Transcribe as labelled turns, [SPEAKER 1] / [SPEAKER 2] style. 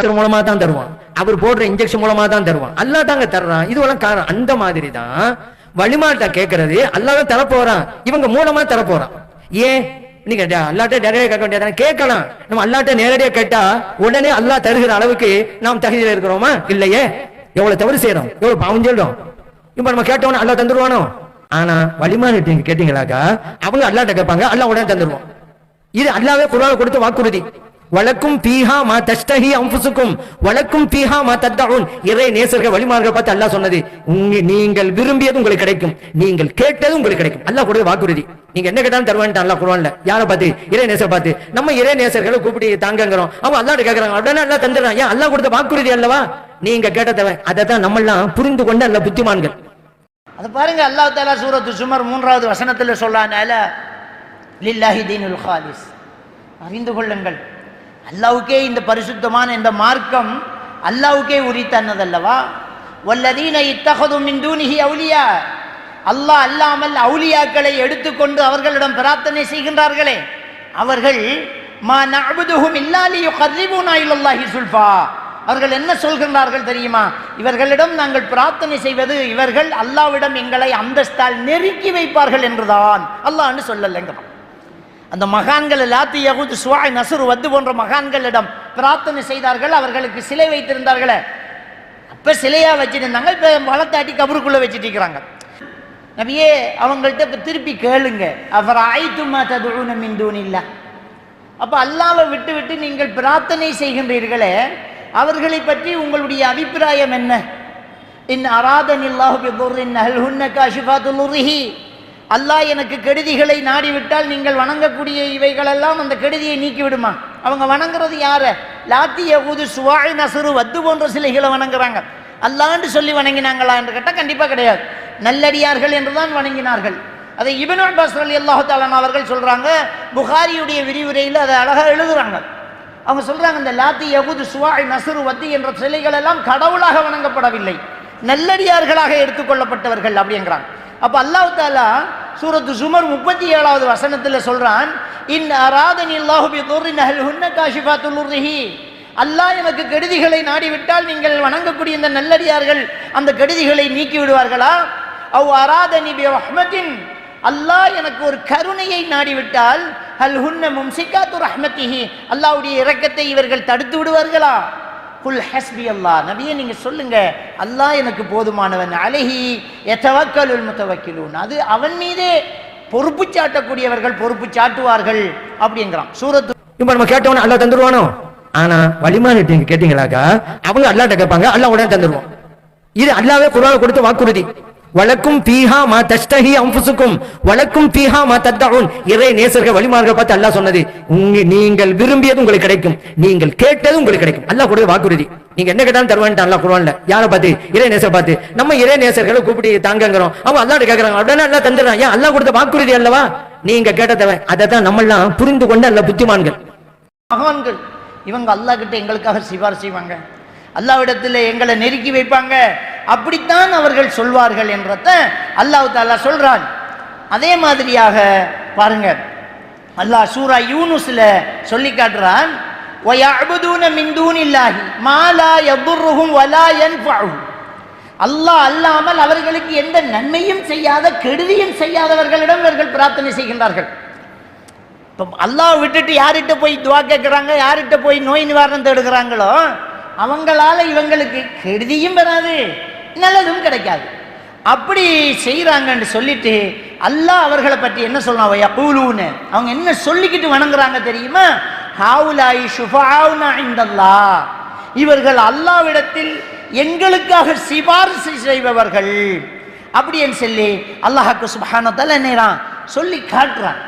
[SPEAKER 1] மூலமா தான் தருவான். அவர் போடுற இன்ஜெக்ஷன் மூலமா தான் தருவான். அல்லா தாங்க தர்றான். இதுவெல்லாம் காரணம். அந்த மாதிரி தான் வழிமாட்ட கேட்கறது அல்லாத தரப்போறான் இவங்க மூலமா தரப்போறான் ஏன்? நீங்க டே- அல்லாட்ட நேரடியாக கேட்க வேண்டியது கேட்கலாம். நம்ம அல்லாட்ட நேரடியாக கேட்டா உடனே அல்லாஹ் தருகிற அளவுக்கு நாம் தகுதியில் இருக்கிறோமா? இல்லையே. எவ்வளவு தவறு செய்யறோம் எவ்வளவு பாவம் சொல்றோம் இப்ப நம்ம கேட்டோம்னா அல்லா தந்துருவானோ? ஆனா வழிமாட்டு கேட்டீங்களாக்கா அவங்க அல்லாட்ட கேட்பாங்க. அல்லா உடனே தந்துருவோம் இது அல்லாவே குர்ஆன்ல கொடுத்த வாக்குறுதி. வழக்கும் பீஹா மா தஷ்டஹி அம்புசுக்கும் வழக்கும் பீஹா மா தத்தவுன் இறை நேசர்கள் வழிமார்கள் பார்த்து அல்லாஹ் சொன்னது உங்க நீங்கள் விரும்பியது உங்களுக்கு கிடைக்கும். நீங்கள் கேட்டது உங்களுக்கு கிடைக்கும். அல்லாஹ் கொடுத்த வாக்குறுதி. நீங்க என்ன கேட்டாலும் தருவான்ட்டு அல்லாஹ் குரான்ல யாரை பார்த்து? இறை நேசர் பார்த்து. நம்ம இறை நேசர்களை கூப்பிட்டு தாங்கங்கிறோம் அவங்க அல்லாஹ்ட்ட கேட்கறான் உடனே அல்லா தந்துடுறான். ஏன் அல்லாஹ் கொடுத்த வாக்குறுதி அல்லவா? நீங்க கேட்டதவன் அதை தான் நம்மளாம் புரிந்து கொண்டு அல்ல புத்திமான்கள்.
[SPEAKER 2] அது பாருங்க அல்லாஹ் தாலா சூரத்து சுமர் மூன்றாவது வசனத்தில் சொல்லானால லில்லாஹி தீனுல் ஹாலிஸ் அறிந்து கொள்ளுங்கள். அல்லாவுக்கே இந்த பரிசுத்தமான இந்த மார்க்கம் அல்லாவுக்கே உரித்தன்னதல்லவா? வல்லதீன இத்தகதும் மின் அவுலியா. அல்லாஹ் அல்லாமல் அவுலியாக்களை எடுத்துக்கொண்டு அவர்களிடம் பிரார்த்தனை செய்கின்றார்களே. அவர்கள் மா நபுதுகும் இல்லாலியோ லியுகர்ரிபூனா இல்லல்லாஹி சுல்ஃபா. அவர்கள் என்ன சொல்கின்றார்கள் தெரியுமா? இவர்களிடம் நாங்கள் பிரார்த்தனை செய்வது இவர்கள் அல்லாவிடம் எங்களை அந்தஸ்தால் நெருக்கி வைப்பார்கள் என்றுதான். அல்லாஹ்னு சொல்லலைங்கிறான் அந்த மகான்கள் லாத்தி யகுத் சுவாய் நசுர் வத்து போன்ற மகான்களிடம் பிரார்த்தனை செய்தார்கள் அவர்களுக்கு சிலை வைத்திருந்தார்களே. அப்போ சிலையாக வச்சுருந்தாங்க இப்போ வளர்த்தாட்டி கபருக்குள்ளே வச்சுட்டு இருக்கிறாங்க. நபியே அவங்கள்ட்ட இப்போ திருப்பி கேளுங்க. அவர் ஆயித்துமா ததுன மிந்தூன் இல்லை அப்போ அல்லாவை விட்டு விட்டு நீங்கள் பிரார்த்தனை செய்கின்றீர்களே அவர்களை பற்றி உங்களுடைய அபிப்பிராயம் என்ன? இன் அராதன் இல்லாஹு பிதுர்ரின் அல் ஹுன்ன காஷிஃபாத்துல்லுரிஹி அல்லாஹ் எனக்கு கெடுதிகளை நாடிவிட்டால் நீங்கள் வணங்கக்கூடிய இவைகளெல்லாம் அந்த கெடுதியை நீக்கிவிடுமா? அவங்க வணங்குறது யார? லாத்தி யகுது சுவாய் நசுரு வத்து போன்ற சிலைகளை வணங்குறாங்க. அல்லாண்டு சொல்லி வணங்கினாங்களா என்று கேட்டால் கண்டிப்பாக கிடையாது. நல்லடியார்கள் என்றுதான் வணங்கினார்கள். அதை இபின் அப்பாஸ் அலி அல்லாஹு அவர்கள் சொல்கிறாங்க புகாரியுடைய விரிவுரையில் அதை அழகாக எழுதுறாங்க. அவங்க சொல்கிறாங்க இந்த லாத்தி யகுது சுவாய் நசுரு வத்தி என்ற சிலைகள் எல்லாம் கடவுளாக வணங்கப்படவில்லை. நல்லடியார்களாக எடுத்துக்கொள்ளப்பட்டவர்கள் அப்படிங்கிறாங்க. அப்போ அல்லாஹ் தாலா சூரத்து சுமர் முப்பத்தி ஏழாவது வசனத்தில் சொல்கிறான் இன் அராதனி அல்லாஹுபி துர்ரின் அஹல் ஹுன்ன அல்லாஹ் எனக்கு கெடுதிகளை நாடிவிட்டால் நீங்கள் வணங்கக்கூடிய இந்த நல்லடியார்கள் அந்த கெடுதிகளை நீக்கி விடுவார்களா அவ் அராதனி பி ரஹ்மத்தின் அல்லாஹ் எனக்கு ஒரு கருணையை நாடிவிட்டால் ஹல் ஹுன்ன மும்சிகாத்து ரஹ்மத்திஹி. அல்லாஹ்வுடைய இரக்கத்தை இவர்கள் தடுத்து விடுவார்களா? குல் ஹஸ்பி அல்லா நபியை நீங்க சொல்லுங்க. அல்லாஹ் எனக்கு போதுமானவன். அழகி எத்தவக்கலுல் முத்தவக்கிலூன் அது அவன் மீதே பொறுப்பு சாட்டக்கூடியவர்கள் பொறுப்பு சாட்டுவார்கள் அப்படிங்கிறான். சூரத்து
[SPEAKER 1] இப்ப நம்ம கேட்டவனே அல்லா தந்துருவானோ? ஆனா வழிமாட்டு கேட்டீங்களாக்கா? அவங்க அல்லாட்ட கேட்பாங்க அல்லா உடனே தந்துருவான். இது அல்லாவே குர்ஆன்ல கொடுத்த வாக்குறுதி. வழக்கும் பீஹா மா தஷ்டஹி அம்புசுக்கும் வழக்கும் பீஹா மா தத்தவுன் இறை நேசர்கள் வழிமார்கள் பார்த்து அல்லாஹ் சொன்னது உங்க நீங்கள் விரும்பியது உங்களுக்கு கிடைக்கும். நீங்கள் கேட்டது உங்களுக்கு கிடைக்கும். அல்லாஹ் கொடுத்த வாக்குறுதி. நீங்க என்ன கேட்டாலும் தருவான்ட்டு அல்லாஹ் குரான்ல யாரை பார்த்து? இறை நேசர் பார்த்து. நம்ம இறை நேசர்களை கூப்பிட்டு தாங்கங்கிறோம் அவங்க அல்லாஹ் கேட்கறாங்க உடனே அல்லாஹ் தந்துடுறான். ஏன் அல்லாஹ் கொடுத்த வாக்குறுதி அல்லவா? நீங்க கேட்டதவன் அதை தான் நம்ம எல்லாம் புரிந்து கொண்ட அல்ல புத்திமான்கள்.
[SPEAKER 2] மகான்கள் இவங்க அல்லாஹ் கிட்ட எங்களுக்காக சிபார் செய்வாங்க. அல்லாவிடத்தில் எங்களை நெருக்கி வைப்பாங்க. அப்படித்தான் அவர்கள் சொல்வார்கள் என்றத அல்லாஹு தாலா சொல்கிறான் அதே மாதிரியாக பாருங்க. அல்லாஹ் சூரா யூனுஸில் சொல்லி காட்டுறான். அல்லாஹ் அல்லாமல் அவர்களுக்கு எந்த நன்மையும் செய்யாத கெடுதியும் செய்யாதவர்களிடம் இவர்கள் பிரார்த்தனை செய்கின்றார்கள். இப்போ அல்லாஹ் விட்டுட்டு யார்கிட்ட போய் துவா கேட்குறாங்க யார்கிட்ட போய் நோய் நிவாரணம் தேடுகிறாங்களோ அவங்களால இவங்களுக்கு கெடுதியும் வராது. நல்லதும் கிடைக்காது. அப்படி செய்கிறாங்கன்னு சொல்லிட்டு அல்லாஹ் அவர்களை பற்றி என்ன சொல்றான்? யகூலூன்னு அவங்க என்ன சொல்லிக்கிட்டு வணங்குறாங்க தெரியுமா? ஹாவுலாயி ஷுஃபாவுனா இந்தல்லா இவர்கள் அல்லாவிடத்தில் எங்களுக்காக சிபாரிசு செய்பவர்கள். அப்படின்னு சொல்லி அல்லாஹாக்கு சுபானத்தால் என்னறான்? சொல்லி காட்டுறான்.